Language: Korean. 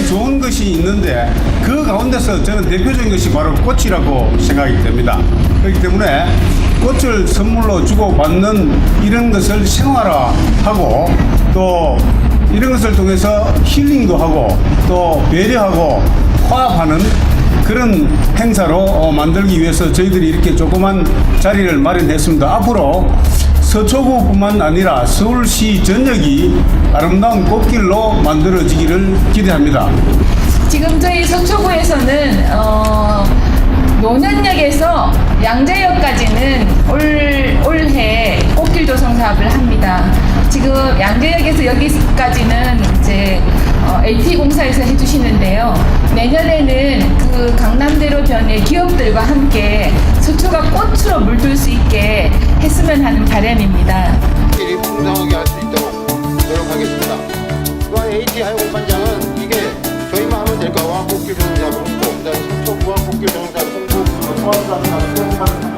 굉장히 좋은 것이 있는데 그 가운데서 저는 대표적인 것이 바로 꽃이라고 생각이 됩니다. 그렇기 때문에 꽃을 선물로 주고받는 이런 것을 생활화하고 또 이런 것을 통해서 힐링도 하고 또 배려하고 화합하는 그런 행사로 어, 만들기 위해서 저희들이 이렇게 조그만 자리를 마련했습니다. 앞으로 서초구뿐만 아니라 서울시 전역이 아름다운 꽃길로 만들어지기를 기대합니다. 지금 저희 서초구에서는 어, 노년역에서 양재역까지는 올, 올해 꽃길 조성 사업을 합니다. 지금 양재역에서 여기까지는 이제 어, LT 공사에서 해주시는데요. 내년에는 그 강남대로 변의 기업들과 함께 서초가 꽃으로 물들 수 있게 했으면 하는 바람입니다. 일이 풍성하게 할 수 있도록 노력하겠습니다. 또한 AT 하이공판장은 이게 저희만 하면 될까와 꽃길 정사 홍보, 그다음에 속초 구한 꽃길 정사 홍보, 포함하는